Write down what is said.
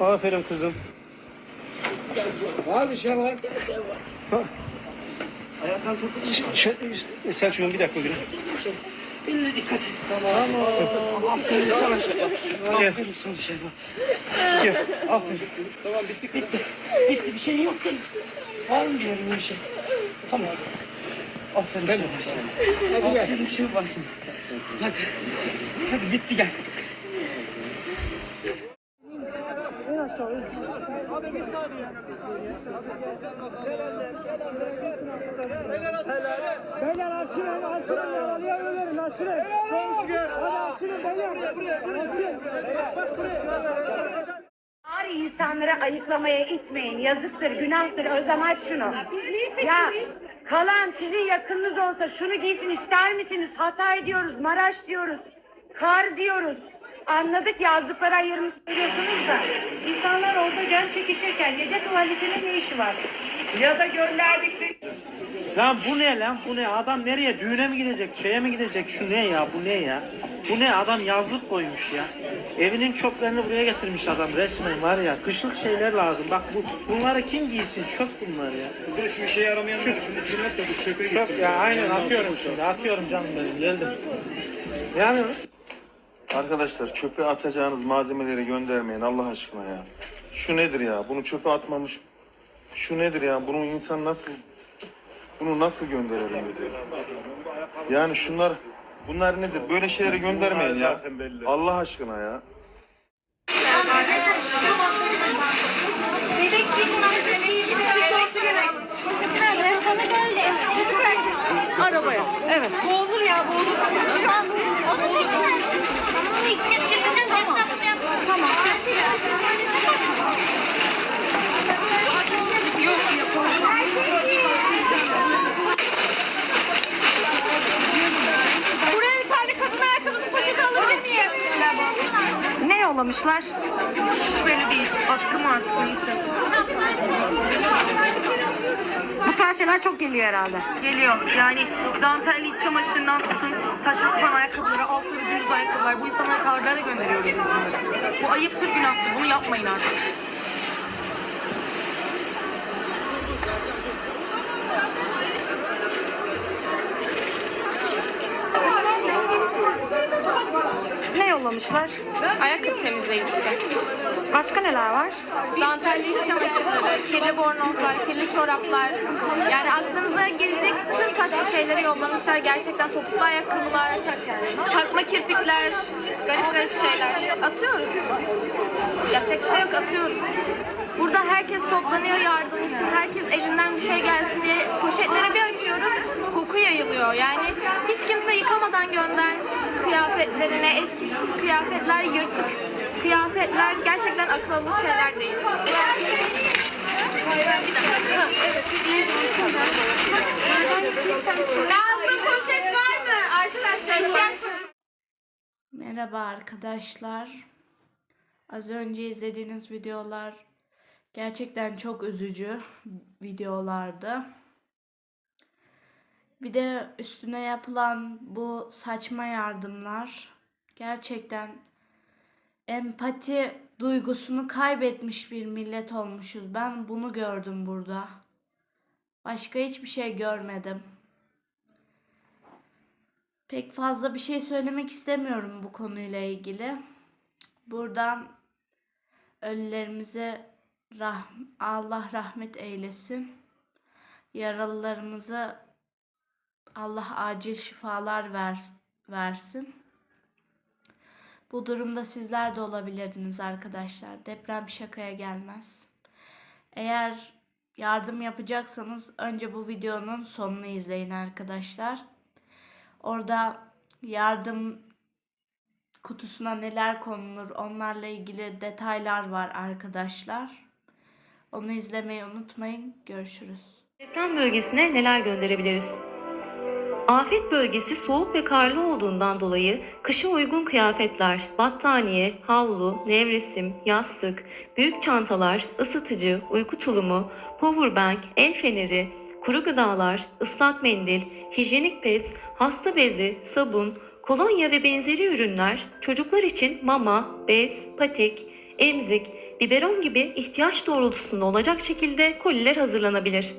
Aferin kızım. Var bir şey var. Ayaktan tut. Ş- Selçuk'um bir dakika gülüm. Eline dikkat et. Aferin sana şey. Gel. Aferin sana şey var. Gel. Aferin. Tamam bitti. Bitti. Bitti bir şey yok. Var mı bir yerin bir şey? Tamam. Aferin Ben sana. Hadi gel. Aferin şey var sana. Hadi. Hadi bitti gel. Beyler açılın, açılın yaralıya ölürüm, açılın. Hadi beyler. Bari insanları ayıklamaya itmeyin. Yazıktır, günahtır. Özlem aç şunu. Ya kalan sizin yakınınız olsa şunu giysin ister misiniz? Hatay diyoruz, Maraş diyoruz, kar diyoruz. Anladık yazdıkları ayırmışsınız diyorsunuz da. İnsanlar orada can çekişirken gece tuvaletine ne işi var? Ya da gönderdikleri Lan bu ne lan bu ne? Adam nereye düğüne mi gidecek şeye mi gidecek? Şu ne ya bu ne ya? Bu ne? Adam yazlık koymuş ya. Evinin çöplerini buraya getirmiş adam resmen var ya. Kışlık şeyler lazım. Bak bu bunları kim giysin? Çöp bunlar ya. Bir de şu işe şimdi cinayet de bu çöpe çöp ya aynen atıyorum şimdi atıyorum canım benim geldim. Yani Arkadaşlar çöpe atacağınız malzemeleri göndermeyin Allah aşkına ya. Şu nedir ya? Bunu çöpe atmamış. Şu nedir ya? Bunu insan nasıl bunu nasıl gönderelim diyor. Yani şunlar bunlar nedir? Böyle şeyleri göndermeyin ya. Allah aşkına ya. Arabaya. Evet. Boğulur ya boğulur. Şu an onu tekrar. Ne yollamışlar? Hiç belli değil. Atkı mı artık neyse. Bu tarz şeyler çok geliyor herhalde. Geliyor. Yani dantelli iç çamaşırından tutun saçma sapan ayakkabılara, altları düz ayakkabılar. Bu insanlara karlarla gönderiyoruz biz bunları. Bu ayıptır, günahtır. Bunu yapmayın artık. Ne yollamışlar? Ayakkabı temizleyicisi. Başka neler var? Dantelli iş çamaşırları, kirli bornozlar, kirli çoraplar. Yani aklınıza gelecek tüm saçma şeyleri yollamışlar. Gerçekten topuklu ayakkabılar, takma kirpikler, garip garip şeyler. Atıyoruz. Yapacak bir şey yok, atıyoruz. Burada herkes toplanıyor yardım için. Herkes elinden bir şey gelsin diye poşetleri bir açıyoruz. Koku yayılıyor. Yani hiç kimse yıkamadan göndermiş kıyafetlerine. Eski tüm kıyafetler yırtık. Kıyafetler gerçekten akıl alır şeyler değil. Lazım poşet var mı arkadaşlar? Merhaba arkadaşlar. Az önce izlediğiniz videolar gerçekten çok üzücü videolardı. Bir de üstüne yapılan bu saçma yardımlar gerçekten empati duygusunu kaybetmiş bir millet olmuşuz. Ben bunu gördüm burada. Başka hiçbir şey görmedim. Pek fazla bir şey söylemek istemiyorum bu konuyla ilgili. Buradan ölülerimize rah Allah rahmet eylesin. Yaralılarımıza Allah acil şifalar vers- versin. Bu durumda sizler de olabilirdiniz arkadaşlar. Deprem şakaya gelmez. Eğer yardım yapacaksanız önce bu videonun sonunu izleyin arkadaşlar. Orada yardım kutusuna neler konulur onlarla ilgili detaylar var arkadaşlar. Onu izlemeyi unutmayın. Görüşürüz. Deprem bölgesine neler gönderebiliriz? Afet bölgesi soğuk ve karlı olduğundan dolayı kışa uygun kıyafetler, battaniye, havlu, nevresim, yastık, büyük çantalar, ısıtıcı, uyku tulumu, powerbank, el feneri, kuru gıdalar, ıslak mendil, hijyenik pez, hasta bezi, sabun, Kolonya ve benzeri ürünler, çocuklar için mama, bez, patik, emzik, biberon gibi ihtiyaç doğrultusunda olacak şekilde koliler hazırlanabilir.